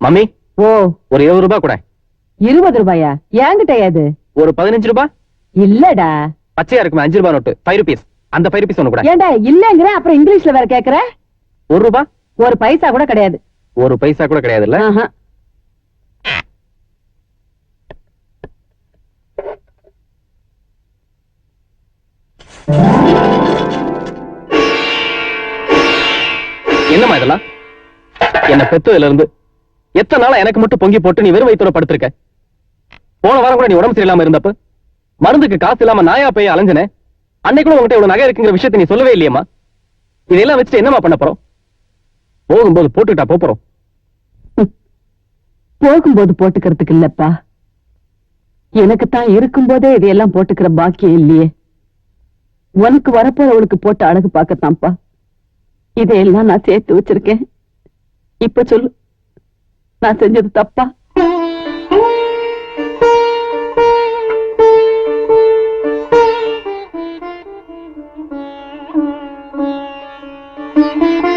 Mummy ஓ. ஒரு இருபது ரூபாய் கூட. இருபது ரூபாயா? என்கிட்ட அது ஒரு பதினஞ்சு ரூபாய்? இல்லடா. பச்சையா இருக்குமே அஞ்சு ரூபாய் நோட்டு. ஃபைவ் ருபீஸ் அந்த ஃபைவ் ருபீஸ் ஒண்ணு கூட. ஏன்டா இல்லங்கிற? அப்புறம் இங்கிலீஷ்ல வேற கேக்குற? ஒரு ரூபாய் ஒரு பைசா கூட கிடையாது. ஒரு பைசா கூட கிடையாது இல்ல. என்னம்மா இதெல்லாம்? என்ன பெத்ததுல இருந்து எத்தனை நாளா எனக்கு மட்டும் பொங்கி போட்டு நீ வெறும் வயிற்றுல படுத்திருக்க? போன வாரம் கூட நீ உடம்பு சரியில்லாம இருந்தப்ப மருந்துக்கு காசு இல்லாம நாயா போய் அலைஞ்சனே அன்னைக்கு கூட உங்ககிட்ட இவ்வளவு நகை இருக்குங்கிற விஷயத்த நீ சொல்லவே இல்லையம்மா? இதெல்லாம் வச்சுட்டு என்னம்மா பண்ண போறோம்? போகும்போது போட்டுக்கிட்டா போறோம் போகும்போது போட்டுக்கிறதுக்கு இல்லப்பா. எனக்கு தான் இருக்கும்போதே இதையெல்லாம் போட்டுக்கிற பாக்கியம் இல்லையே. உனக்கு வரப்போறவளுக்கு போட்டு அழகு பார்க்கத்தான்ப்பா. இதையெல்லாம் நான் சேர்த்து வச்சிருக்கேன். இப்ப சொல்லு. நான் செஞ்சது தப்பா எங்க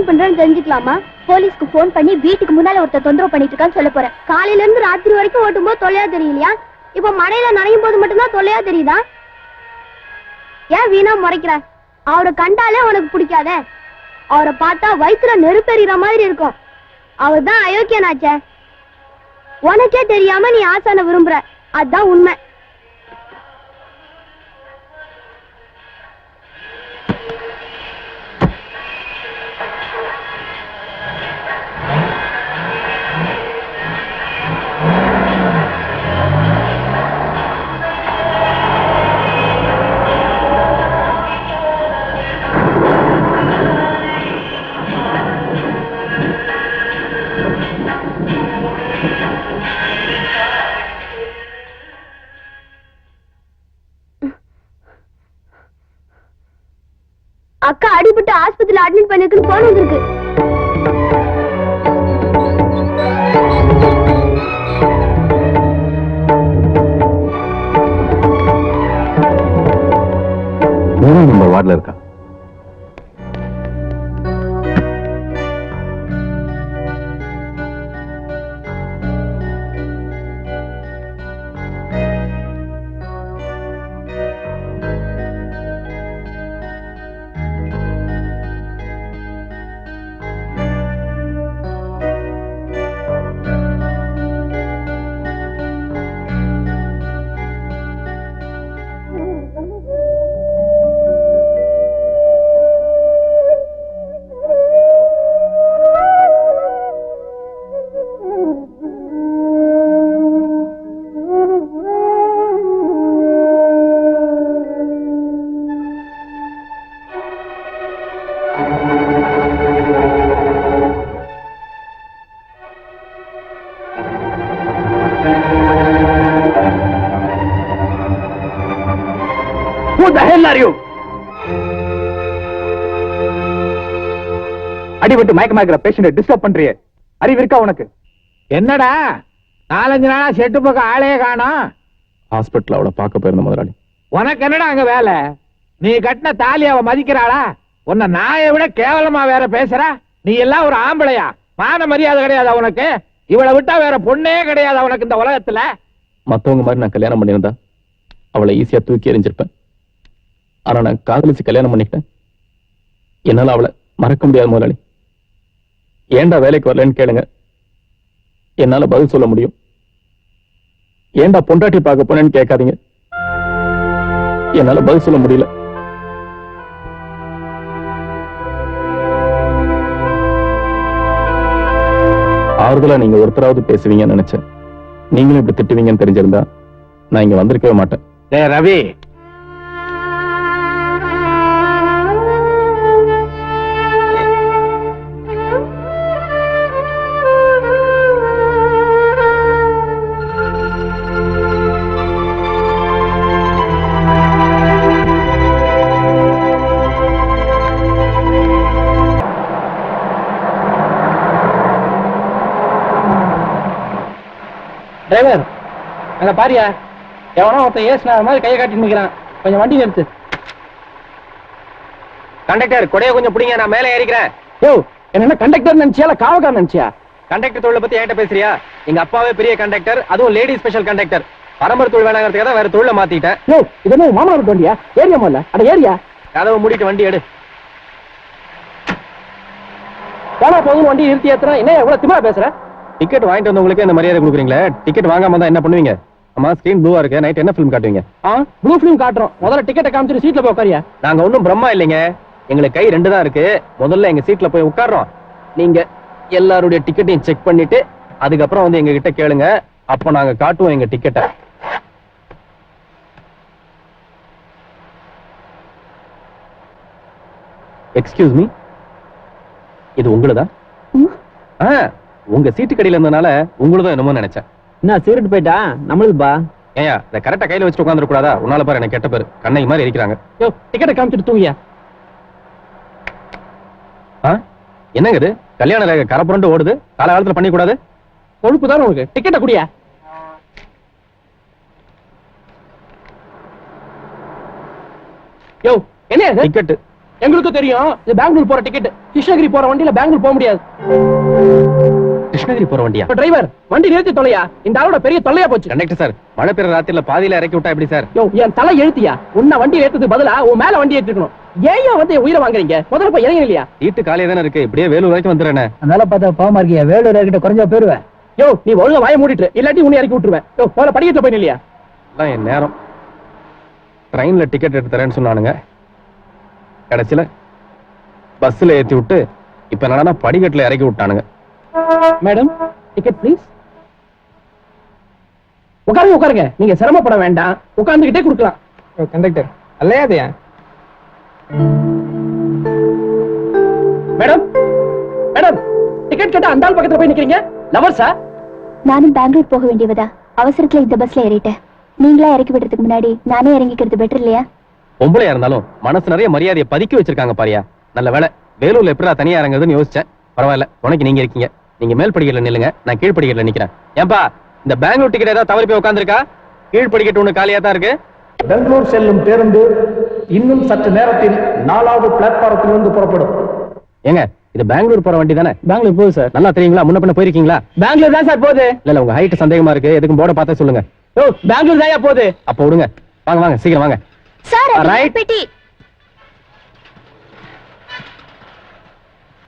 போன் பண்றேன்னு தெரிஞ்சுக்கலாமா? போலீஸ்க்கு போன் பண்ணி வீட்டுக்கு முன்னால ஒருத்தர் தொந்தரவு பண்ணிட்டு இருக்கான்னு சொல்ல போறேன். காலையில இருந்து ராத்திரி வரைக்கும் ஓட்டும் போது தொல்லையா தெரியலையா இப்ப மழையில நனையும் போது மட்டும்தான் தொல்லையா தெரியுதா? ஏன் வீணா முறைக்கிற? அவரை கண்டாலே உனக்கு பிடிக்காத. அவரை பார்த்தா வயிற்றுல நெருப்பெறிகிற மாதிரி இருக்கும். அவர் தான் அயோக்கியனாச்சே. உனக்கே தெரியாம நீ ஆசான விரும்புற. அதுதான் உண்மை. அக்கா அடிபட்டு ஆஸ்பத்திரியில் அட்மிட் பண்ணிருக்குன்னு போன் வந்திருக்கு. நம்ம வார்டில் இருக்கா? The hell are you? அடிபட்டு மயக்கமாக்கிற பேஷண்ட டிஸ்டர்ப் பண்றியே. அறிவு இருக்கா உனக்கு? என்னடா? நாலஞ்சு நாளா செட்டு பக்கம் ஆளே காணோம். ஹாஸ்பிட்டல் அவளை பார்க்க போயிருந்த முதலாளி. உனக்கு என்னடா அங்க வேலை? நீ கட்டின தாலி அவ மதிக்கிறாளா? உன்னை நாயை விட கேவலமா வேற பேசுற? நீ எல்லாம் ஒரு ஆம்பளையா? மான மரியாதை கிடையாது உனக்கு? இவளை விட்டா வேற பொண்ணே கிடையாது உனக்கு இந்த உலகத்துல? மத்தவங்க மாதிரி நான் கல்யாணம் பண்ணியிருந்தா அவளை ஈஸியா தூக்கி எறிஞ்சிருப்பேன். ஆனா நான் காதலிச்சு கல்யாணம் பண்ணிக்கிட்டேன். என்னால அவளை மறக்க முடியாது முதலாளி. ஏன்டா வேலைக்கு வரலன்னு கேளுங்க. என்னால பதில் சொல்ல முடியும். ஏண்டா பொண்டாட்டி பார்க்க போனேன்னு கேட்காதீங்க. என்னால பதில் சொல்ல முடியல. ஆறுதலா நீங்க ஒருத்தராவது பேசுவீங்கன்னு நினைச்சேன். நீங்களும் இப்படி திட்டுவீங்கன்னு தெரிஞ்சிருந்தா நான் இங்க வந்திருக்கவே மாட்டேன். ரவி. அங்க பாரியா எவனோ ஒருத்தன் ஏசுன மாதிரி கையை காட்டி நிக்கிறான். கொஞ்சம் வண்டி நிறுத்து. கண்டக்டர் கொடைய கொஞ்சம் பிடிங்க நான் மேலே ஏறிக்கிறேன். யோ என்ன கண்டக்டர் நினைச்சியா இல்ல காவக்கார நினைச்சியா? கண்டக்டர் தொழிலை பத்தி என்கிட்ட பேசுறியா? எங்க அப்பாவே பெரிய கண்டக்டர் அதுவும் லேடி ஸ்பெஷல் கண்டக்டர் பரம்பரை தொழில் வேணாங்கிறதுக்காக தான் வேற தொழில மாத்திட்டேன். யோ இது என்ன மாமனார் வண்டியா? ஏரியா முதல்ல? அட ஏரியா கதவை மூடிட்டு வண்டி எடு. போனா போதும் வண்டி நிறுத்தி ஏத்துறா என்ன எவ்வளவு திமா பேசுற? டிக்கெட் வாங்கிட்டு வந்தவங்களுக்கு இந்த மரியாதை கொடுக்குறீங்களே. டிக்கெட் வாங்காம தான் என்ன பண்ணுவீங்க? அம்மா ஸ்கிரீன் ப்ளூவா இருக்கு. நைட் என்ன ஃபிலிம் காட்டுவீங்க? ப்ளூ ஃபிலிம் காட்டுறோம். முதல்ல டிக்கெட்டை காமிச்சிட்டு சீட்ல போய் உட்காரியா? நாங்க ஒண்ணும் பிரம்மா இல்லைங்க. எங்களுக்கு கை ரெண்டு தான் இருக்கு. முதல்ல எங்க சீட்ல போய் உட்கார்றோம். நீங்க எல்லாருடைய டிக்கெட்டையும் செக் பண்ணிட்டு அதுக்கப்புறம் வந்து எங்க கிட்ட கேளுங்க. அப்ப நாங்க காட்டுவோம் எங்க டிக்கெட்டை எக்ஸ்கியூஸ் மீ இது உங்களுதா? ஆ உங்க சீட்டு கடையில இருந்தனால உங்களுதான் என்னமோ நினைச்சேன். என்ன சீரட்டு போயிட்டா? நம்மளுக்குப்பா. ஏயா இத கரெக்டா கையில வச்சுட்டு உட்காந்துட கூடாதா? உன்னால பாரு எனக்கு கெட்ட பேரு. கண்ணை மாதிரி எரிக்கிறாங்க. யோ டிக்கெட்டை காமிச்சிட்டு தூங்கியா? ஆ? என்னங்க இது? கல்யாண ரேகை கரை புரண்டு ஓடுது. காலகாலத்துல பண்ணி கூடாது கொழுப்பு தான் உனக்கு? டிக்கெட்டை குடியா? யோ என்ன டிக்கெட் எங்களுக்கும் தெரியும். இது பெங்களூர் போற டிக்கெட் கிருஷ்ணகிரி போற வண்டியில பெங்களூர் போக முடியாது. கிருஷ்ணகிரி போற வண்டியா? டிரைவர் வண்டி நிறுத்தி தொலையா? இந்த ஆளோட பெரிய தொல்லையா போச்சு. கண்டக்டர் சார் மழை பெய்ற ராத்திரில பாதியில இறக்கி விட்டா எப்படி சார் யோ என் தலை எழுத்தியா? உன்னை வண்டி ஏத்துறதுக்கு பதிலா உன் மேல வண்டி ஏற்றிக்கணும் ஏன் ஏன் வந்து உயிரை வாங்குறீங்க? முதல்ல போய் இறங்க இல்லையா சீட்டு காலியா தானே இருக்கு. இப்படியே வேலூர் வரைக்கும் வந்துடுறேன். அதனால பார்த்தா பாவமா இருக்கியா? வேலூர் கிட்ட குறைஞ்சா போயிருவேன் யோ நீ ஒழுங்கா வாய மூடிட்டு இல்லாட்டி உன்னை இறக்கி விட்டுருவேன். யோ போல படிக்கட்டு போய் இல்லையா என் நேரம். ட்ரெயின்ல டிக்கெட் எடுத்து தரேன்னு சொன்னானுங்க. கடைசியில பஸ்ல ஏத்தி விட்டு இப்ப என்னடா படிக்கட்டுல இறக்கி விட்டானுங்க. மேடம் டிக்கெட் ப்ளீஸ் உட்காருங்க உட்காருங்க. நீங்க சிரமப்பட வேண்டாம். உட்கார்ந்துகிட்டே கொடுக்கலாம். கண்டக்டர் அல்லையாதையா மேடம் மேடம் டிக்கெட் கேட்டா அந்த பக்கத்துல போய் நிக்கிறீங்க? லவர்ஸா நானும் பெங்களூர் போக வேண்டியவதா. அவசரத்துல இந்த பஸ்ல ஏறிட்டேன். நீங்களா இறக்கி விடுறதுக்கு முன்னாடி நானே இறங்கிக்கிறது பெட்டர் இல்லையா? பொம்பளையா இருந்தாலும் மனசு நிறைய மரியாதையை பதுக்கி வச்சிருக்காங்க பாரியா. நல்ல வேலை வேலூர்ல எப்படா தனியா இறங்குறதுன்னு யோசிச்சேன். பரவாயில்ல உனக்கு நீங்க இருக்கீங்க. நீங்க மேல் படிக்கட்டுல நில்லுங்க. நான் கீழ் படிக்கட்டுல நிக்கிறேன். ஏன்பா இந்த பெங்களூர் டிக்கெட் ஏதாவது தவறி போய் உட்காந்துருக்கா கீழ் படிக்கட்டு ஒண்ணு காலியா தான் இருக்கு. பெங்களூர் செல்லும் பேருந்து இன்னும் சற்று நேரத்தில் நாலாவது பிளாட்பாரத்திலிருந்து புறப்படும். ஏங்க இது பெங்களூர் போற வண்டி தானே? பெங்களூர் போகுது சார். நல்லா தெரியுங்களா? முன்ன பின்ன போயிருக்கீங்களா? பெங்களூர் தான் சார் போகுது. இல்ல இல்ல உங்க ஹைட் சந்தேகமா இருக்கு. எதுக்கும் போர்டை பார்த்தே சொல்லுங்க. ஓ பெங்களூர் தான் போகுது? அப்ப விடுங்க. வாங்க வாங்க சீக்கிரம் வாங்க. Sir Right. பெட்டி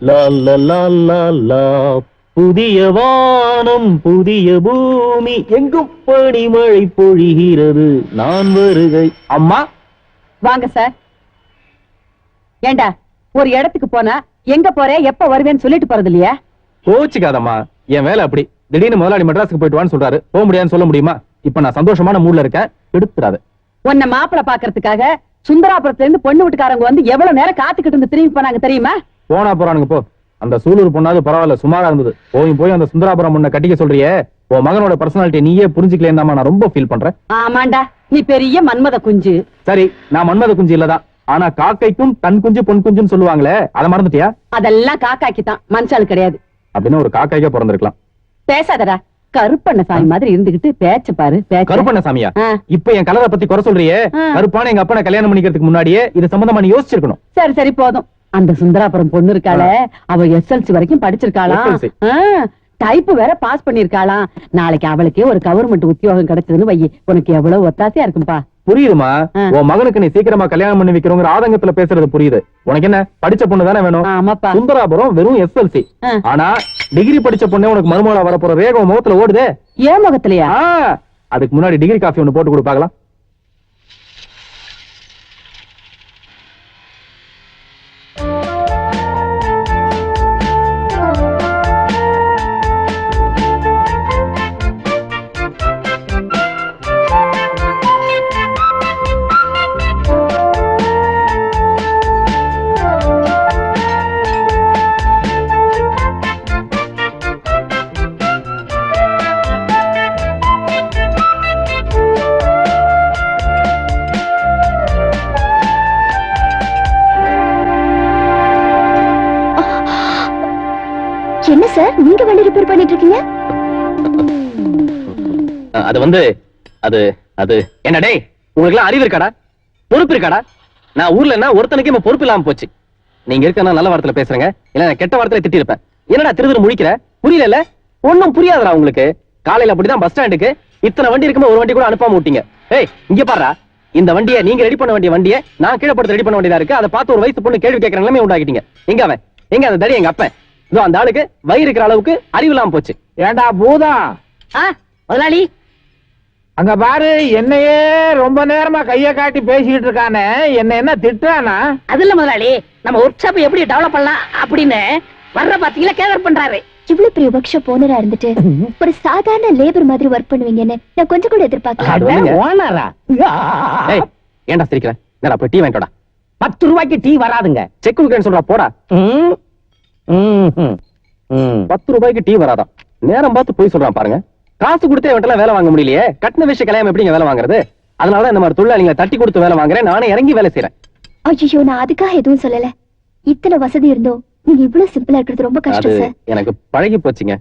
லா லா லா லா லா புதிய வானம் புதிய பூமி எங்கும் பனிமழை பொழிகிறது. நான் வருகை. அம்மா? வாங்க சார் ஏண்டா ஒரு இடத்துக்கு போனா எங்க போற எப்ப வருவேன்னு சொல்லிட்டு போறது இல்லையா கோச்சுக்காதம்மா. என் வேலை அப்படி. திடீர்னு முதலாளி மெட்ராஸுக்கு போயிட்டு வான்னு சொல்றாரு. போக முடியாதுன்னு சொல்ல முடியுமா? இப்ப நான் சந்தோஷமான மூட்ல இருக்கேன். எடுத்துறாது உன்னை மாப்பிளை பாக்குறதுக்காக சுந்தராபுரத்துல இருந்து பொண்ணு வீட்டுக்காரங்க வந்து எவ்வளவு நேரம் காத்துக்கிட்டு இருந்து திரும்பி போனாங்க தெரியுமா? போனா போறானுங்க போ. அந்த சூலூர் பொண்ணாவது பரவாயில்ல சுமாரா இருந்தது. போய் போய் அந்த சுந்தராபுரம் முன்ன கட்டிக்க சொல்றியே. உன் மகனோட பர்சனாலிட்டி நீயே புரிஞ்சுக்கலேன்னு நான் ரொம்ப ஃபீல் பண்றேன். ஆமாண்டா நீ பெரிய மன்மத குஞ்சு. சரி நான் மன்மத குஞ்சு இல்லதான் ஆனா காக்கைக்கும் தன் குஞ்சு பொன் குஞ்சுன்னு சொல்லுவாங்களே அதை மறந்துட்டியா? அதெல்லாம் காக்காக்கி தான் மனுஷால் கிடையாது. அப்படின்னு ஒரு காக்காய்க்கே பிறந்திருக்கலாம். பேசாதடா கருப்பண்ண சாமி மாதிரி இருந்துகிட்டு பேச்ச பாரு கருப்பண்ண சாமியா? இப்ப என் கலரை பத்தி குறை சொல்றியே. கருப்பான எங்க அப்பனை கல்யாணம் பண்ணிக்கிறதுக்கு முன்னாடியே இது சம்பந்தமா நீ யோசிச்சிருக்கணும். சரி சரி போதும். அந்த சுந்தராபுரம் பொண்ணு இருக்காளே அவ எஸ்எல்சி வரைக்கும் படிச்சிருக்காளாம் SLC. டைப் வேற பாஸ் பண்ணிருக்காளாம் நாளைக்கு அவளுக்கே ஒரு கவர்மெண்ட் உத்தியோகம் கிடைச்சதுன்னு வையி உனக்கு எவ்வளவு ஒத்தாசையா இருக்கும்பா. புரியுதுமா. உன் மகனுக்கு நீ சீக்கிரமா கல்யாணம் பண்ணி வைக்கிறோங்கிற ஆதங்கத்துல பேசுறது புரியுது. உனக்கு என்ன படிச்ச பொண்ணு தானே வேணும்? சுந்தராபுரம் வெறும் எஸ்எல்சி. ஆனா டிகிரி படிச்ச பொண்ணே உனக்கு மருமகளா வரப்போற வேகம் முகத்துல ஓடுதே. ஏன் முகத்திலயா? அதுக்கு முன்னாடி டிகிரி காஃபி ஒண்ணு போட்டு கொடுப்பாங்களா சார் நீங்க வண்டி ரிப்பேர் பண்ணிட்டு இருக்கீங்க அது வந்து அது அது என்ன டேய் உங்களுக்கு எல்லாம் அறிவு இருக்காடா? பொறுப்பு இருக்காடா? நான் ஊர்ல என்ன ஒருத்தனுக்கு இப்ப பொறுப்பு இல்லாம போச்சு. நீங்க இருக்க நல்ல வார்த்தையில பேசுறேங்க. இல்ல நான் கெட்ட வார்த்தையில திட்டிருப்பேன். என்னடா திருதிரு முடிக்கிற புரியல ஒண்ணும் புரியாதுடா உங்களுக்கு. காலையில அப்படிதான் பஸ் ஸ்டாண்டுக்கு. இத்தனை வண்டி இருக்கும்போது ஒரு வண்டி கூட அனுப்பாம விட்டீங்க. ஏய் இங்க பாரு இந்த வண்டியை நீங்க ரெடி பண்ண வேண்டிய வண்டியை நான் கீழே படுத்து ரெடி பண்ண வேண்டியதா இருக்கு. அதை பார்த்து ஒரு வயசு பொண்ணு கேள்வி கேட்கற நிலைமை உண்டாக்கிட்டீங்க. எங்க அவன்? எங்க அந்த தடி எங்க அப்பன்? இதோ அந்த ஆளுக்கு வயிறு இருக்கிற அளவுக்கு அறிவு இல்லாம போச்சு. ஏண்டா பூதம் முதலாளி. அங்க பாரு என்னையே ரொம்ப நேரமா கைய காட்டி பேசிக்கிட்டு இருக்கானே. என்ன என்ன திட்டுறானா? அது இல்ல முதலாளி. நம்ம ஒர்க் ஷாப் எப்படி டெவலப் பண்ணலாம் அப்படின்னு வர்ற பாத்தீங்களா கேதர் பண்றாரு. இவ்வளவு பெரிய ஒர்க் ஷாப் ஓனரா இருந்துட்டு ஒரு சாதாரண லேபர் மாதிரி ஒர்க் பண்ணுவீங்கன்னு நான் கொஞ்சம் கூட எதிர்பார்க்கல. ஓனரா ஏய் ஏன்டா சிரிக்கிற? நேரா போய் டீ வாங்கிட்டோடா பத்து ரூபாய்க்கு டீ வராதுங்க. செக் கொடுக்கறேன்னு சொல்றா போடா. பத்து ரூபாய்க்கு டீ வராதாம். நேரம் பார்த்து போய் சொல்றான் பாருங்க. காசு கொடுத்தே இவன்ட்டெல்லாம் வேலை வாங்க முடியலையே. கட்டின விஷயம் கல்யாணம் எப்படிங்க வேலை வாங்குறது? அதனால இந்த மாதிரி தொழிலாளிகளை தட்டி கொடுத்து வேலை வாங்குறேன். நானே இறங்கி வேலை செய்யறேன் ஐயோ நான் அதுக்காக எதுவும் சொல்லல. இத்தனை வசதி இருந்தோம் நீங்க இவ்வளவு சிம்பிளா இருக்கிறது ரொம்ப கஷ்டம் சார் எனக்கு பழகி போச்சுங்க.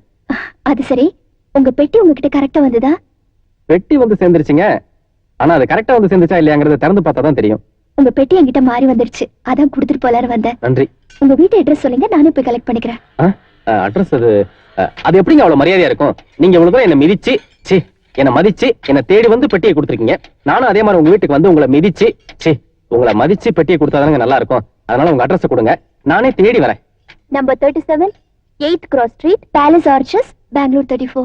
அது சரி. உங்க பெட்டி உங்ககிட்ட கரெக்டா வந்ததா? பெட்டி வந்து சேர்ந்துருச்சுங்க. ஆனா அது கரெக்டா வந்து சேர்ந்துச்சா இல்லையாங்கிறத திறந்து பார்த்தா தான் தெரியும். உங்க பெட்டி என்கிட்ட மாறி வந்துருச்சு அதான் கொடுத்துட்டு போலான்னு வந்தேன். நன்றி. உங்க வீட்டு அட்ரஸ் சொல்லுங்க நானும் போய் கலெக்ட் பண்ணிக்கிறேன். அட்ரஸ் அது அது எப்படிங்க அவ்வளவு மரியாதையா இருக்கும்? நீங்க இவ்வளவு தூரம் என்ன மிதிச்சு சி என்ன மதிச்சு என்ன தேடி வந்து பெட்டியை கொடுத்துருக்கீங்க. நானும் அதே மாதிரி உங்க வீட்டுக்கு வந்து உங்களை மிதிச்சு சி உங்களை மதிச்சு பெட்டியை கொடுத்தாதானங்க நல்லா இருக்கும். அதனால உங்க அட்ரஸ் கொடுங்க. நானே தேடி வரேன். Number thirty seven eighth cross street palace arches Bangalore thirty